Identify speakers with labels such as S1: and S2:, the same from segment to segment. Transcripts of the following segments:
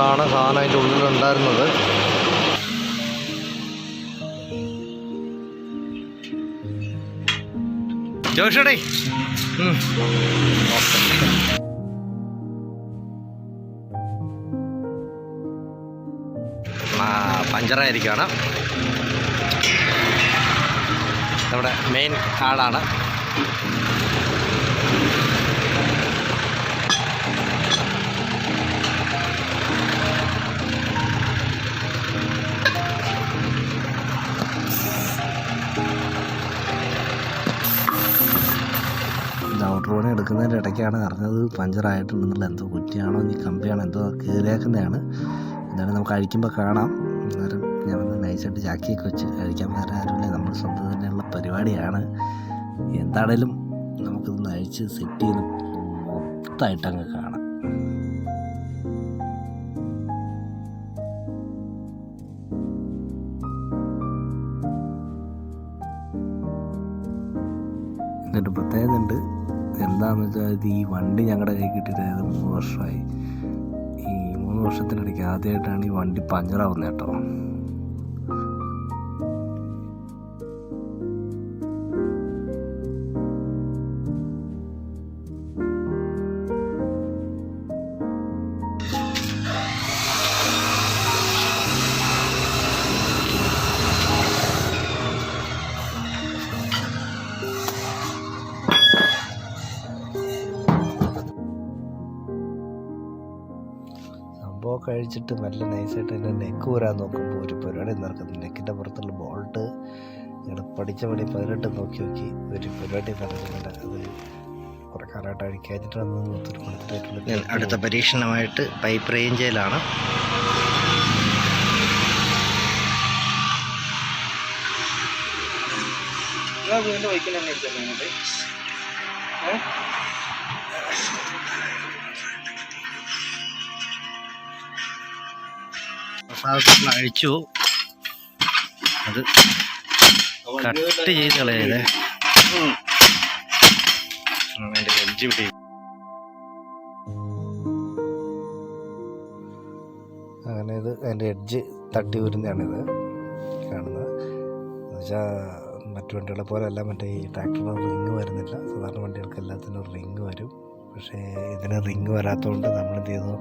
S1: ഇതാണ് സാധനം അതിന്റെ ഉള്ളിലുണ്ടായിരുന്നത് ജോഷടേ. പഞ്ചറായിരിക്കുകയാണ്. നമ്മുടെ മെയിൻ ആളാണ്. റോഡ് എടുക്കുന്നതിന്റെ ഇടയ്ക്കാണ് അറിഞ്ഞത് പഞ്ചറായിട്ടുണ്ടെന്നുള്ള എന്തോ കുറ്റിയാണോ ഇനി കമ്പിയാണോ എന്തോ കീറിയേക്കുന്നതാണ്. എന്താണ് നമുക്ക് അഴിക്കുമ്പോൾ കാണാം. അന്നേരം ഞാൻ ഒന്ന് നൈസായിട്ട് ചാക്കിയൊക്കെ വെച്ച് അഴിക്കാൻ വേറെ ആരുമില്ല. നമ്മൾ സ്വന്തം തന്നെയുള്ള പരിപാടിയാണ്. എന്താണേലും നമുക്കിതൊന്ന് അഴിച്ച് സെറ്റ് ചെയ്ത് മൊത്തമായിട്ട് അങ്ങ് കാണാം. എന്നിട്ട് പ്രത്യേകത എന്താണെന്ന് വെച്ചാൽ ഇത് ഈ വണ്ടി ഞങ്ങളുടെ കൈ കിട്ടിയിട്ട് ഏത് മൂന്ന് വർഷമായി. ഈ മൂന്ന് വർഷത്തിനിടയ്ക്ക് ആദ്യമായിട്ടാണ് ഈ വണ്ടി പഞ്ചറാവുന്നത് കേട്ടോ. സംഭവം കഴിച്ചിട്ട് നല്ല നൈസായിട്ട് എന്റെ നെക്ക് വരാൻ നോക്കുമ്പോൾ ഒരു പരിപാടി നടക്കുന്നു നെക്കിന്റെ പുറത്തുള്ള ബോൾട്ട് ഞങ്ങൾ പഠിച്ച പണി പതിനെട്ട് നോക്കി നോക്കി ഒരു പരിപാടി നടക്കുന്നില്ല അത് കുറേ കാലമായിട്ട് അഴിക്കാഞ്ഞിട്ട് വന്ന് ഒത്തിരി കൊടുത്തിട്ടുള്ള അടുത്ത പരീക്ഷണമായിട്ട് പൈപ്പ് റേഞ്ചയിലാണ്
S2: വീണ്ടും വൈക്കിൽ തന്നെ എടുത്തല്ലേ ഇങ്ങോട്ട്?
S1: പ്രസാദത്തിൽ അഴിച്ചു അത് കട്ട് ചെയ്ത് കളയതേ അതിന്റെ എഡ്ജ് പിടി. അങ്ങനെ ഇത് അതിന്റെ എഡ്ജ് തട്ടി വരുന്നതാണിത്. കാണുന്നത്. എന്നുവെച്ചാൽ മറ്റു വണ്ടികളെ പോലെ അല്ല മറ്റേ ഈ ട്രാക്ടറിന് റിങ് വരുന്നില്ല. സാധാരണ വണ്ടികൾക്ക് എല്ലാത്തിനും റിങ് വരും. പക്ഷേ ഇതിന് റിങ് വരാത്തതുകൊണ്ട് നമ്മൾ എന്ത് ചെയ്തു?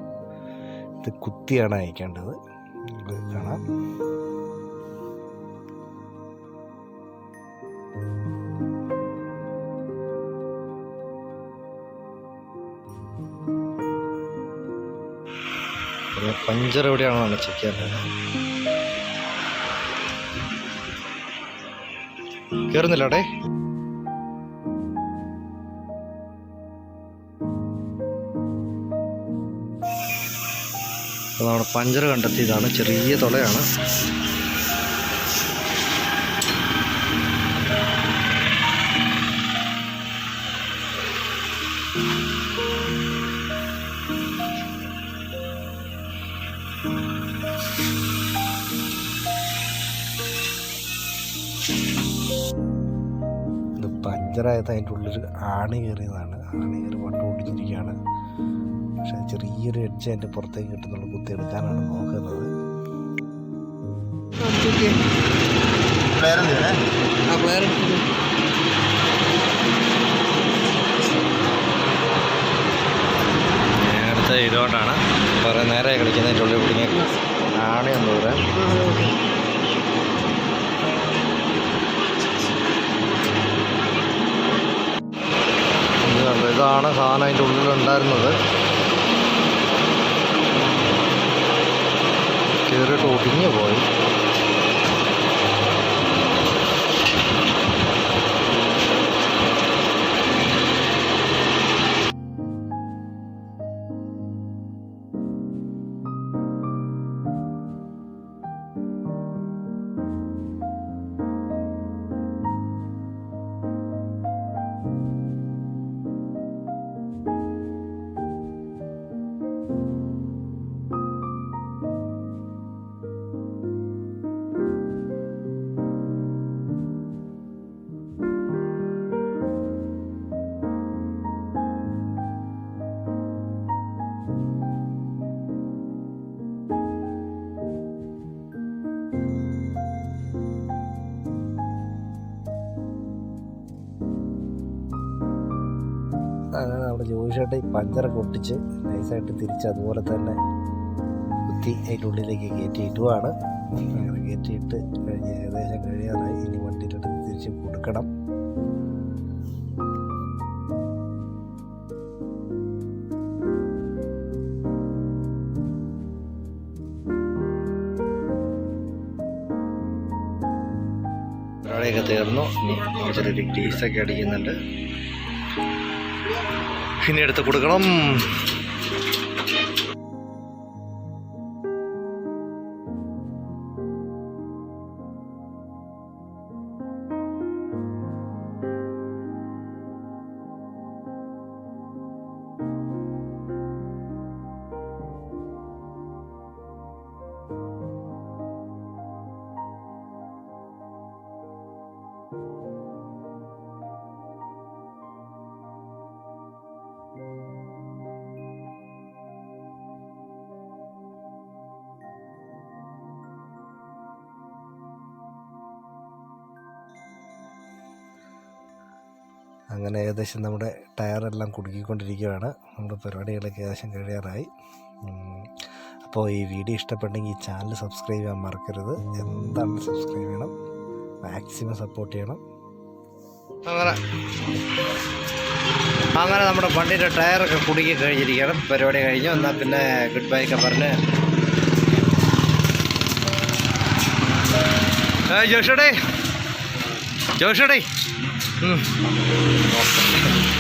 S1: ഇത് കുത്തിയാണ് അയക്കേണ്ടത്. ഇത് കാണാം പഞ്ചർ എവിടെയാണെന്നാണ് ചെക്ക് ചെയ്യാൻ കയറുന്നില്ല അവിടെ? നമ്മുടെ പഞ്ചർ കണ്ടെത്തിയതാണ് ചെറിയ തുളയാണ്. പഞ്ചറായത് അതിന്റെ ഉള്ളിൽ ആണി കയറിയതാണ്. ആണി കയറി വട്ടം ഓടിച്ചിരിക്കുകയാണ് പക്ഷേ ചെറിയൊരു എഡ്ജ് അതിന്റെ പുറത്തേക്ക് കിട്ടുന്നുള്ള കുത്തിയെടുക്കാനാണ് നോക്കുന്നത്.
S2: ആ പ്ലെയർ
S1: നേരത്തെ ഇതുകൊണ്ടാണ് കുറേ നേരെ കളിക്കുന്നതിന്റെ ഉള്ളിൽ പിടിങ്ങി ആണി ഒന്ന് ദൂരം ഇത് കണ്ടോ, ഇതാണ് സാധനം അതിന്റെ ഉള്ളിലുണ്ടായിരുന്നത്. കയറിയിട്ട് ഒടിഞ്ഞു പോയി നമ്മുടെ ജോയിഷേട്ട് ഈ പഞ്ചറൊക്കെ ഒട്ടിച്ച് നൈസായിട്ട് തിരിച്ച് അതുപോലെ തന്നെ കുത്തി അതിന്റെ ഉള്ളിലേക്ക് കയറ്റി ഇടുവാണ്. അങ്ങനെ കയറ്റിയിട്ട് കഴിഞ്ഞ് ഏകദേശം കഴിയാറായി. ഇനി വണ്ടിയിലിട്ട് തിരിച്ച് കൊടുക്കണം. പരിപാടിയൊക്കെ തീർന്നു കുറച്ചൊരു ടീസൊക്കെ അടിക്കുന്നുണ്ട്. ഇനി എടുത്ത് കൊടുക്കണം. അങ്ങനെ ഏകദേശം നമ്മുടെ ടയറെല്ലാം കുടുങ്ങിക്കൊണ്ടിരിക്കുകയാണ്. നമ്മുടെ പരിപാടികളൊക്കെ ഏകദേശം കഴിയാറായി. അപ്പോൾ ഈ വീഡിയോ ഇഷ്ടപ്പെട്ടെങ്കിൽ ഈ ചാനൽ സബ്സ്ക്രൈബ് ചെയ്യാൻ മറക്കരുത്. എന്താണ് സബ്സ്ക്രൈബ് ചെയ്യണം? മാക്സിമം സപ്പോർട്ട് ചെയ്യണം. അങ്ങനെ. അങ്ങനെ നമ്മുടെ വണ്ടിയുടെ ടയറൊക്കെ കുടുങ്ങി കഴിഞ്ഞിരിക്കുകയാണ്. പരിപാടി കഴിഞ്ഞു. എന്നാൽ പിന്നെ ഗുഡ് ബൈ ഒക്കെ പറഞ്ഞ്. ജോഷടേ. ജോഷടേ. 嗯。好